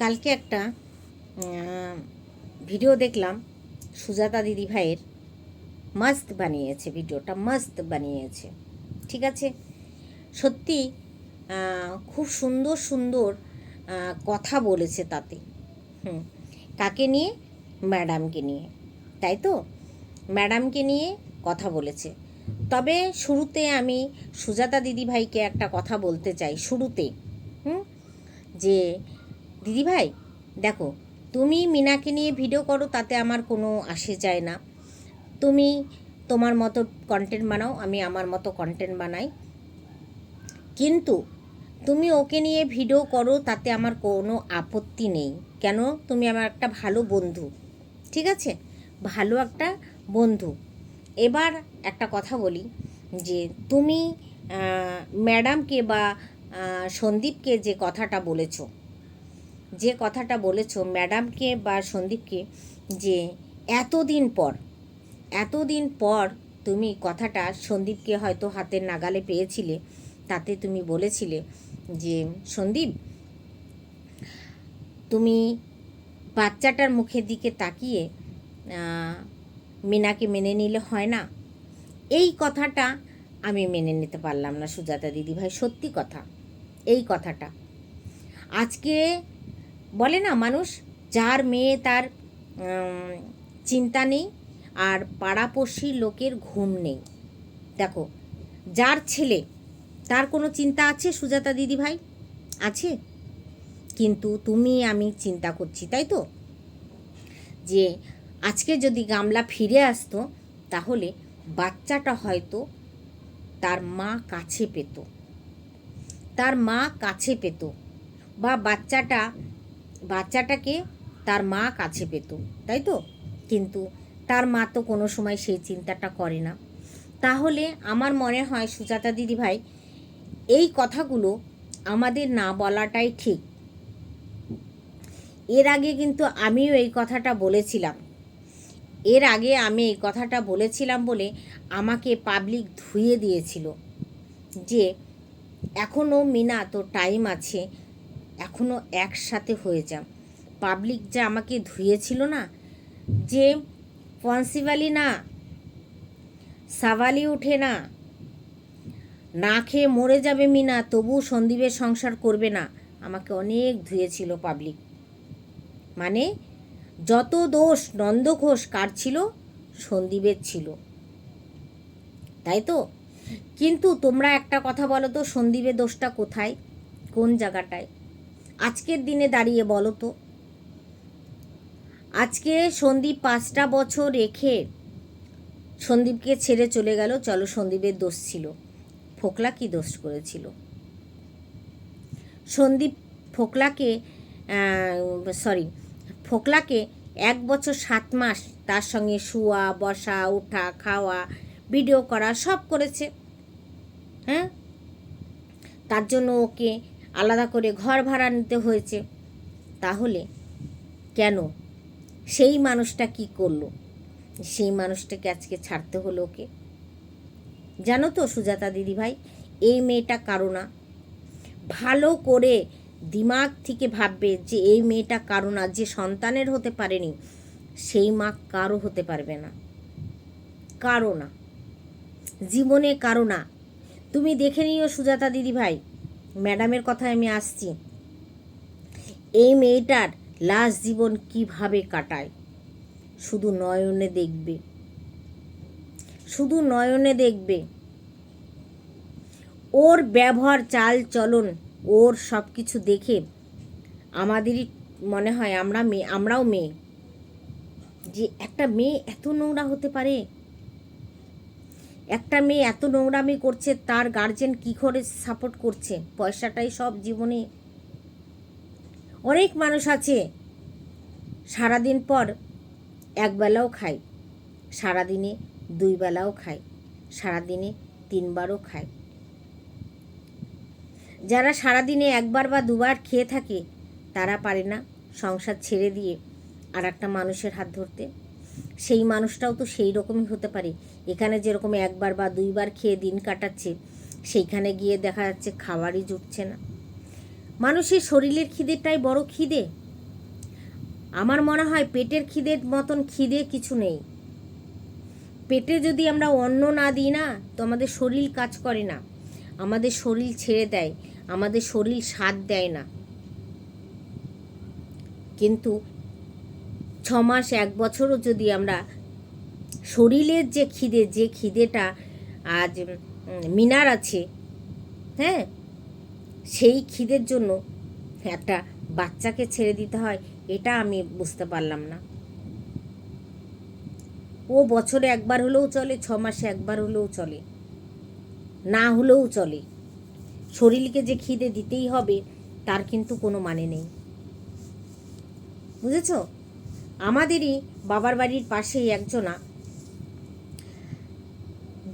কালকে একটা ভিডিও দেখলাম, সুজাতা দিদি ভাইয়ের মস্ত বানিয়েছে ভিডিওটা মস্ত বানিয়েছে। ঠিক আছে? সত্যি খুব সুন্দর সুন্দর কথা বলেছে তাতে। হুম, কাকে নিয়ে? ম্যাডামকে নিয়ে। তাই তো? ম্যাডামকে নিয়ে কথা বলেছে। তবে শুরুতে আমি সুজাতা দিদি ভাইকে একটা কথা বলতে চাই, শুরুতে। হুম, যে দিদিভাই, দেখো, তুমি মিনাকে নিয়ে ভিডিও করো, তাতে আমার কোনো আসে যায় না। তুমি তোমার মতো কন্টেন্ট বানাও, আমি আমার মতো কন্টেন্ট বানাই। কিন্তু তুমি ওকে নিয়ে ভিডিও করো, তাতে আমার কোনো আপত্তি নেই। কেন? তুমি আমার একটা ভালো বন্ধু, ঠিক আছে? ভালো একটা বন্ধু। এবার একটা কথা বলি, যে তুমি ম্যাডামকে বা সন্দীপকে যে কথাটা বলেছ যে কথাটা বলেছ ম্যাডামকে বা সন্দীপকে যে এতদিন পর এতদিন পর তুমি কথাটা সন্দীপকে হয়তো হাতের নাগালে পেয়েছিলে, তাতে তুমি বলেছিলে যে, সন্দীপ, তুমি বাচ্চাটার মুখের দিকে তাকিয়ে মিনাকে মেনে নিলে হয় না? এই কথাটা আমি মেনে নিতে পারলাম না সুজাতা দিদিভাই, সত্যি কথা, এই কথাটা। আজকে বলে না, মানুষ যার মেয়ে তার চিন্তা নেই আর পাড়াপড়শি লোকের ঘুম নেই। দেখো, যার ছেলে, তার কোনো চিন্তা আছে? সুজাতা দিদি ভাই, আছে? কিন্তু তুমি, আমি চিন্তা করছি, তাই তো? যে আজকে যদি গামলা ফিরে আসতো, তাহলে বাচ্চাটা হয়তো তার মা কাছে পেত। তার মা কাছে পেত বা বাচ্চাটা বাচ্চাটাকে তার মা কাছে পেত, তাই তো? কিন্তু তার মা তো কোনো সময় সেই চিন্তাটা করে না। তাহলে আমার মনে হয় সুজাতা দিদি ভাই, এই কথাগুলো আমাদের না বলাটাই ঠিক। এর আগে কিন্তু আমিও এই কথাটা বলেছিলাম। এর আগে আমি এই কথাটা বলেছিলাম বলে আমাকে পাবলিক ধুয়ে দিয়েছিল যে এখনও মিনা তো টাইম আছে এখনও একসাথে হয়ে যাম পাবলিক যে আমাকে ধুয়েছিল না, যে পন্সিবালি না সাবালি উঠে না না খেয়ে মরে যাবে মিনা তবু সন্দীপের সংসার করবে না, আমাকে অনেক ধুয়েছিল পাবলিক মানে যত দোষ নন্দঘোষ কার ছিল? সন্দীপের ছিল। তাই তো? কিন্তু তোমরা একটা কথা বলো তো, সন্দীপের দোষটা কোথায়? কোন জায়গাটায়? আজকের দিনে দাঁড়িয়ে বলো তো। আজকে সন্দীপ পাঁচটা বছর রেখে সন্দীপকে ছেড়ে চলে গেল, চলো সন্দীপের দোষ ছিল। ফোকলা কি দোষ করেছিল? সন্দীপ ফোকলাকে সরি ফোকলাকে এক বছর সাত মাস তার সঙ্গে শুয়া, বসা ওঠা খাওয়া ভিডিও করা সব করেছে। হ্যাঁ? তার জন্য ওকে আলাদা করে ঘর ভাড়া নিতে হয়েছে। তাহলে কেন? সেই মানুষটা কি করল? সেই মানুষটাকে আজকে ছাড়তে হলো ওকে? জানো তো সুজাতা দিদিভাই, এই মেয়েটা কারও না। ভালো করে দিমাগ থেকে ভাববে যে এই মেয়েটা কারও না, যে সন্তানের হতে পারেনি, সেই মা কারও হতে পারবে না। কারও না। জীবনে কারও না। তুমি দেখে নিও সুজাতা দিদি ভাই ম্যাডামের কথায় আমি আসছি। এই মেয়েটার লাস্ট জীবন কীভাবে কাটায়? শুধু নয়নে দেখবে। শুধু নয়নে দেখবে। ওর ব্যবহার, চাল, চলন, ওর সব কিছু দেখে আমাদেরই মনে হয় আমরা মেয়ে, আমরাও মেয়ে। যে একটা মেয়ে এত নোংরা হতে পারে? একটা মেয়ে এত নোংরামি করছে, তার গার্জেন কী করে সাপোর্ট করছে? পয়সাটাই সব জীবনে অনেক মানুষ আছে। সারাদিন পর একবেলাও খায়, সারাদিনে দুই বেলাও খায়, সারাদিনে তিনবারও খায়। যারা সারাদিনে একবার বা দুবার খেয়ে থাকে, তারা পারে না সংসার ছেড়ে দিয়ে আর একটা মানুষের হাত ধরতে। সেই মানুষটাও তো সেই রকমই হতে পারে। এখানে যেরকম একবার বা দুইবার খেয়ে দিন কাটাচ্ছে, সেইখানে গিয়ে দেখা যাচ্ছে খাবারই জুটছে না। মানুষের শরীরের খিদেটাই বড় খিদে। আমার মনে হয় পেটের খিদের মতন খিদে কিছু নেই। পেটে যদি আমরা অন্ন না দিই না, তো আমাদের শরীর কাজ করে না। আমাদের শরীর ছেড়ে দেয়, আমাদের শরীর স্বাদ দেয় না। কিন্তু ছ মাস, এক বছরও যদি আমরা শরীরের যে খিদে, যে খিদেটা আজ মিনার আছে হ্যাঁ? সেই খিদের জন্য একটা বাচ্চাকে ছেড়ে দিতে হয়, এটা আমি বুঝতে পারলাম না। ও বছরে একবার হলেও চলে, ছ মাসে একবার হলেও চলে, না হলেও চলে। শরীরকে যে খিদে দিতেই হবে, তার কিন্তু কোনো মানে নেই। বুঝেছ? আমাদেরই বাবার বাড়ির পাশেই একজনা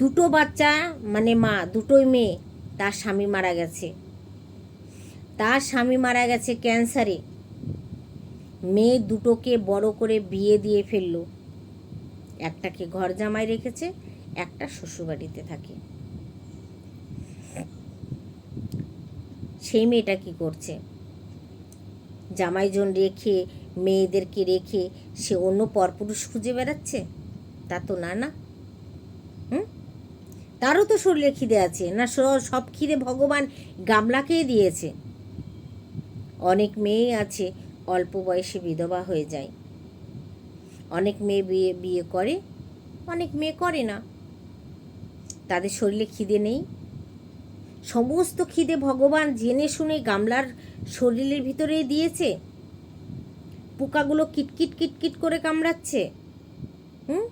দুটো বাচ্চা মানে মা, দুটোই মেয়ে, তার স্বামী মারা গেছে। তার স্বামী মারা গেছে ক্যান্সারে। মেয়ে দুটোকে বড় করে বিয়ে দিয়ে ফেলল। একটাকে ঘর জামাই রেখেছে, একটা শ্বশুরবাড়িতে থাকে। সেই মেয়েটা কি করছে? জামাইজন রেখে, মেয়েদেরকে রেখে সে অন্য পরপুরুষ খুঁজে বেড়াচ্ছে? তা তো না না। হুম? তারও তো শরীরে খিদে আছে। না সব খিদে ভগবান গামলাকেই দিয়েছে। অনেক মেয়ে আছে, অল্প বয়সে বিধবা হয়ে যায়। অনেক মেয়ে বিয়ে বিয়ে করে, অনেক মেয়ে করে না। তাদের শরীরে খিদে নেই। সমস্ত খিদে ভগবান জেনে শুনে গামলার শরীরের ভিতরে দিয়েছে। পোকাগুলো কিটকিট কিটকিট করে কামড়াচ্ছে। হুম?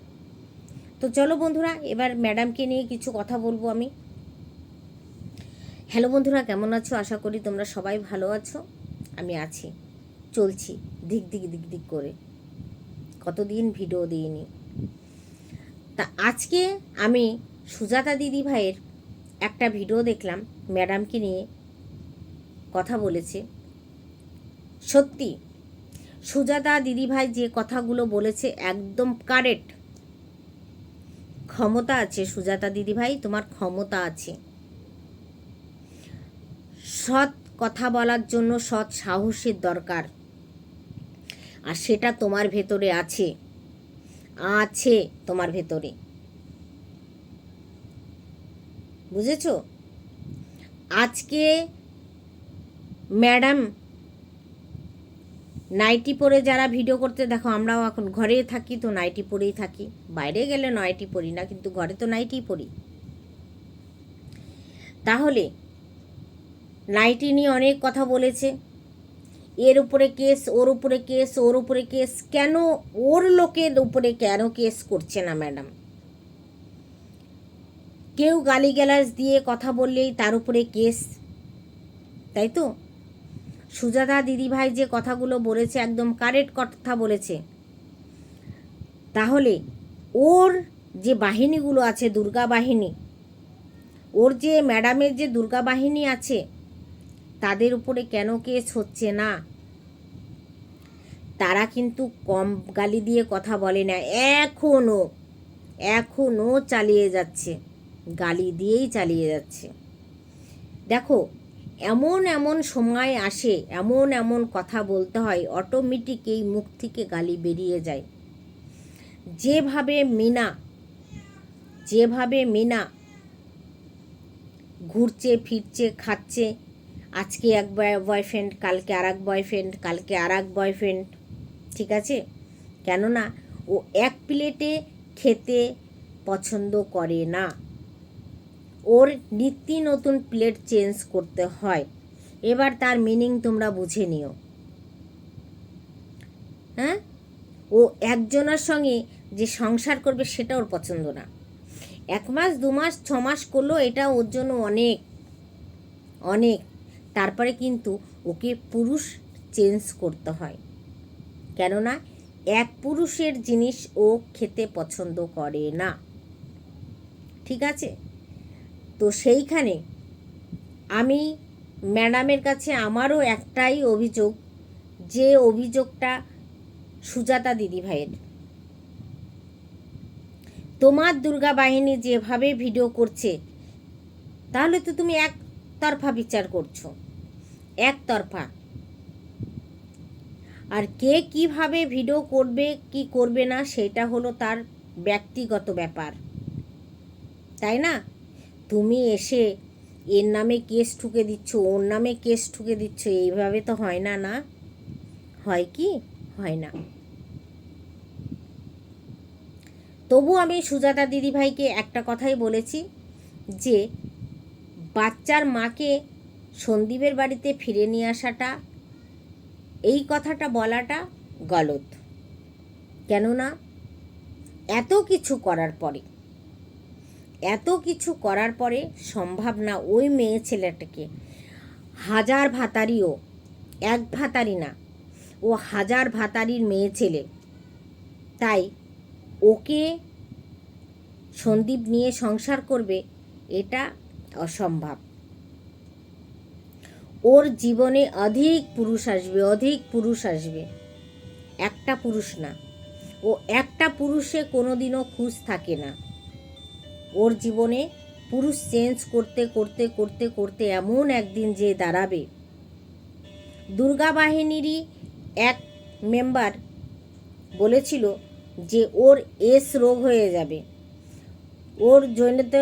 তো চলো বন্ধুরা, এবার ম্যাডামকে নিয়ে কিছু কথা বলব আমি। হ্যালো বন্ধুরা, কেমন আছো? আশা করি তোমরা সবাই ভালো আছো। আমি আছি, চলছি দিক দিক দিক দিক করে। কতদিন ভিডিও দিইনি। তা আজকে আমি সুজাতা দিদি ভাইয়ের একটা ভিডিও দেখলাম ম্যাডামকে নিয়ে কথা বলেছে। সত্যি, সুজাতা দিদিভাই যে কথাগুলো বলেছে একদম কারেক্ট ক্ষমতা আছে, সুজাতা দিদিভাই, তোমার ক্ষমতা আছে। সৎ কথা বলার জন্য সৎ সাহসের দরকার। আর সেটা তোমার ভেতরে আছে আছে তোমার ভেতরে। বুঝেছ? আজকে ম্যাডাম নাইটি পরে যারা ভিডিও করতে, দেখো আমরাও এখন ঘরে থাকি তো নাইটি পরেই থাকি। বাইরে গেলে নাইটি পরি না, কিন্তু ঘরে তো নাইটি পরি। তাহলে নাইটি নিয়ে অনেক কথা বলেছে। এর উপরে কেস, ওর উপরে কেস, ওর উপরে কেস, কেন ওর লোকের উপরে কেন কেস করছে না ম্যাডাম? কেউ গালিগালাজ দিয়ে কথা বললেই তার উপরে কেস, তাই তো? সুজাতা দিদিভাই যে কথাগুলো বলেছে, একদম কারেক্ট কথা বলেছে। তাহলে ওর যে বাহিনীগুলো আছে, দুর্গা বাহিনী, ওর যে ম্যাডামের যে দুর্গা বাহিনী আছে, তাদের উপরে কেন কেস হচ্ছে না? তারা কিন্তু কম গালি দিয়ে কথা বলে না এখনও এখনও চালিয়ে যাচ্ছে, গালি দিয়েই চালিয়ে যাচ্ছে। দেখো এমন এমন সময় আসে, এমন এমন কথা বলতে হয় অটোমেটিক এই মুখ থেকে গালি বেরিয়ে যায়। যেভাবে মিনা যেভাবে মিনা ঘুরছে, ফিরছে, খাচ্ছে, আজকে এক বয়ফ্রেন্ড কালকে আর এক বয়ফ্রেন্ড কালকে আর এক বয়ফ্রেন্ড ঠিক আছে? কেননা ও এক প্লেটে খেতে পছন্দ করে না। ওর নিত্য নতুন প্লেট চেঞ্জ করতে হয়। এবার তার মিনিং তোমরা বুঝে নিও। হ্যাঁ? ও একজনের সঙ্গে যে সংসার করবে সেটা ওর পছন্দ না। এক মাস, দু মাস, ছ মাস করল, এটা ওর জন্য অনেক অনেক। তারপরে কিন্তু ওকে পুরুষ চেঞ্জ করতে হয়। কেননা এক পুরুষের জিনিস ও খেতে পছন্দ করে না। ঠিক আছে? তো সেইখানে আমি ম্যাডামের কাছে আমারও একটাই অভিযোগ, যে অভিযোগটা সুজাতা দিদিভাইয়ের। তোমার দুর্গা বাহিনী যেভাবে ভিডিও করছে, তাহলে তো তুমি একতরফা বিচার করছ, একতরফা। আর কে কীভাবে ভিডিও করবে, কি করবে না, সেটা হলো তার ব্যক্তিগত ব্যাপার। তাই না? তুমি এসে এর নামে কেস ঠুকে দিচ্ছ, ওর নামে কেস ঠুকে দিচ্ছ, এইভাবে তো হয় না না? হয় কি? হয় না। তবু আমি সুজাতা দিদিভাইকে একটা কথাই বলেছি যে, বাচ্চার মাকে সন্দীপের বাড়িতে ফিরে নিয়ে আসাটা, এই কথাটা বলাটা গলত কেননা, এত কিছু করার পরে এত কিছু করার পরে সম্ভব না ওই মেয়ে ছেলেটাকে। হাজার ভাতারিও, এক ভাতারি না, ও হাজার ভাতারির মেয়ে ছেলে। তাই ওকে সন্দীপ নিয়ে সংসার করবে এটা অসম্ভব। ওর জীবনে অধিক পুরুষ আসবে, অধিক পুরুষ আসবে। একটা পুরুষ না। ও একটা পুরুষে কোনোদিনও খুশ থাকে না। ওর জীবনে পুরুষ চেঞ্জ করতে করতে করতে করতে এমন একদিন যে দাঁড়াবে। দুর্গা বাহিনীরই এক মেম্বার বলেছিল যে ওর এস রোগ হয়ে যাবে। ওর জন্যতে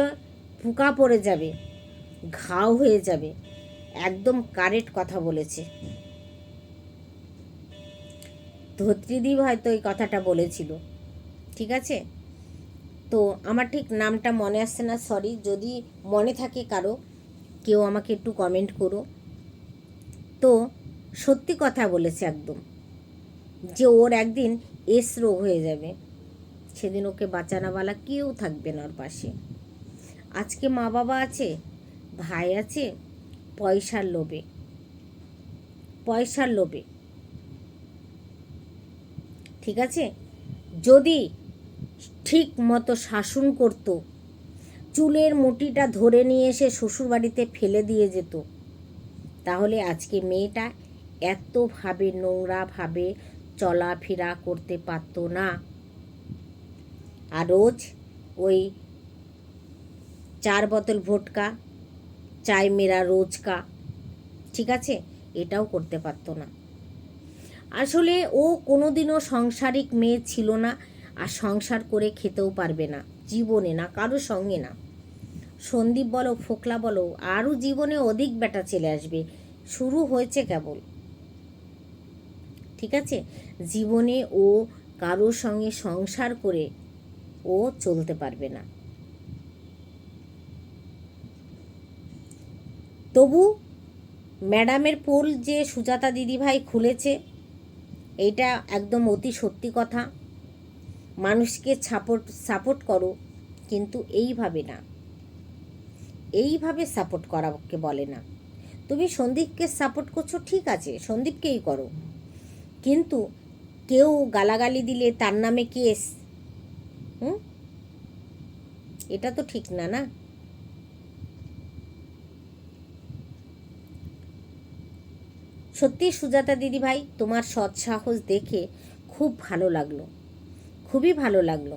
পোকা পড়ে যাবে, ঘাও হয়ে যাবে, একদম কারেক্ট কথা বলেছে। ধত্রীদীপ হয়তো এই কথাটা বলেছিল। ঠিক আছে? তো আমার ঠিক নামটা মনে আসছে না সরি যদি মনে থাকে কারও, কেউ আমাকে একটু কমেন্ট করো। তো সত্যি কথা বলেছে একদম, যে ওর একদিন এস রোগ হয়ে যাবে। সেদিন ওকে বাঁচানোওয়ালা কেউ থাকবে না ওর পাশে। আজকে মা বাবা আছে, ভাই আছে, পয়সার লোভে পয়সার লোভে। ঠিক আছে? যদি ঠিক মতো শাসন করতো। চুলের মুটিটা ধরে নিয়ে এসে শ্বশুরবাড়িতে ফেলে দিয়ে যেত। তাহলে আজকে মেয়েটা এতভাবে নোংরাভাবে চলাফেরা করতে পারতো না। আর রোজ ওই চার বোতল ভোটকা, চায় মেরা রোজকা, ঠিক আছে? এটাও করতে পারতো না। আসলে ও কোনোদিনও সংসারিক মেয়ে ছিল না। আর সংসার করে খেতেও পারবে না, জীবনে না কারোর সঙ্গে না। সন্দীপ বলো, ফোকলা বলো, আরও জীবনে অধিক বেটা চলে আসবে, শুরু হয়েছে কেবল। ঠিক আছে? জীবনে ও কারোর সঙ্গে সংসার করে ও চলতে পারবে না। তবু ম্যাডামের পোল যে সুজাতা দিদিভাই খুলেছে, এটা একদম অতি সত্যি কথা। মানুষকে সাপোর্ট সাপোর্ট করো, কিন্তু এইভাবে না। এইভাবে সাপোর্ট করাকে বলে না। তুমি সন্দীপকে সাপোর্ট করছ, ঠিক আছে, সন্দীপকেই করো। কিন্তু কেউ গালাগালি দিলে তার নামে কেস, হুম? এটা তো ঠিক না না? সত্যি সুজাতা দিদিভাই, তোমার সৎ সাহস দেখে খুব ভালো লাগল। খুবই ভালো লাগল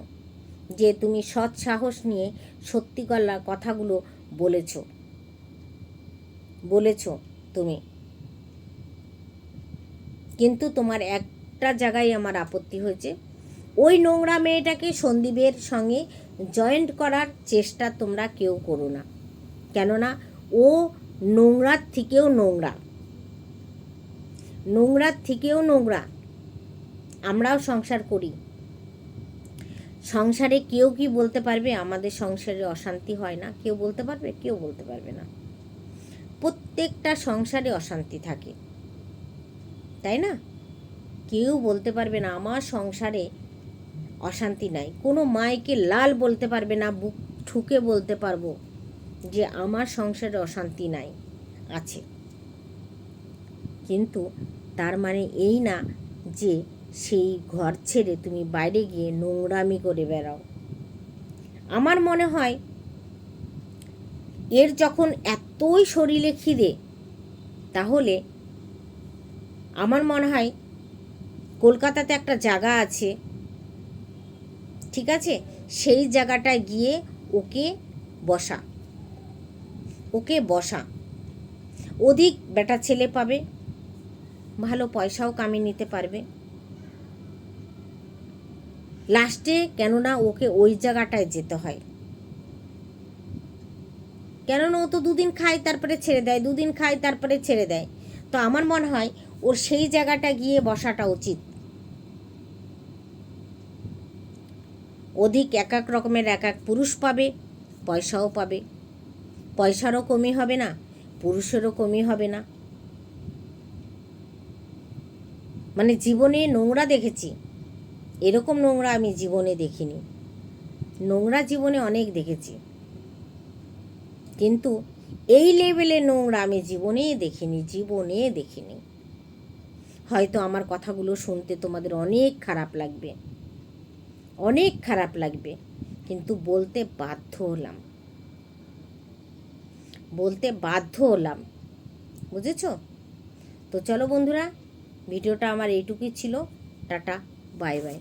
যে তুমি সৎ সাহস নিয়ে সত্যি গলা কথাগুলো বলেছ। বলেছ তুমি। কিন্তু তোমার একটা জায়গায় আমার আপত্তি হয়েছে। ওই নোংরা মেয়েটাকে সন্দীপের সঙ্গে জয়েন্ট করার চেষ্টা তোমরা কেউ করো না। কেননা ও নোংরার থেকেও নোংরা। নোংরার থেকেও নোংরা। আমরাও সংসার করি। সংসারে কেউ কি বলতে পারবে? আমাদের সংসারে অশান্তি হয় না। কেউ বলতে পারবে? কেউ বলতে পারবে না। প্রত্যেকটা সংসারে অশান্তি থাকে। তাই না? কেউ বলতে পারবে না, আমার সংসারে অশান্তি নাই। কোনো মাইকে লাল বলতে পারবে না, বুক ঠুকে বলতে পারব যে, আমার সংসারে অশান্তি নাই, আছে। কিন্তু তার মানে এই না যে সেই ঘর ছেড়ে তুমি বাইরে গিয়ে নোংরামি করে বেড়াও। আমার মনে হয়, এর যখন এতই শরীরে খিদে, তাহলে আমার মনে হয় কলকাতাতে একটা জায়গা আছে, ঠিক আছে? সেই জায়গাটায় গিয়ে ওকে বসা ওকে বসা। অধিক বেটা ছেলে পাবে, ভালো পয়সাও কামিয়ে নিতে পারবে। লাস্টে কেননা ওকে ওই জায়গাটায় যেতে হয়। কেননা ও তো দুদিন খায়, তারপরে ছেড়ে দেয়, দুদিন খায়, তারপরে ছেড়ে দেয়। তো আমার মনে হয় ওর সেই জায়গাটা গিয়ে বসাটা উচিত। অধিক এক এক রকমের এক এক পুরুষ পাবে, পয়সাও পাবে। পয়সারও কমি হবে না, পুরুষেরও কমি হবে না। মানে জীবনে নোংরা দেখেছি। এরকম নোংরা আমি জীবনে দেখিনি। নোংরা জীবনে অনেক দেখেছি। কিন্তু এই লেভেলের নোংরা আমি জীবনে দেখিনি জীবনে দেখিনি। হয়তো আমার কথাগুলো শুনতে তোমাদের অনেক খারাপ লাগবে। অনেক খারাপ লাগবে। কিন্তু বলতে বাধ্য হলাম। বলতে বাধ্য হলাম। বুঝেছ? তো চলো বন্ধুরা, ভিডিওটা আমার এইটুকুই ছিল। টাটা। ಬಾಯ್ ಬಾಯ್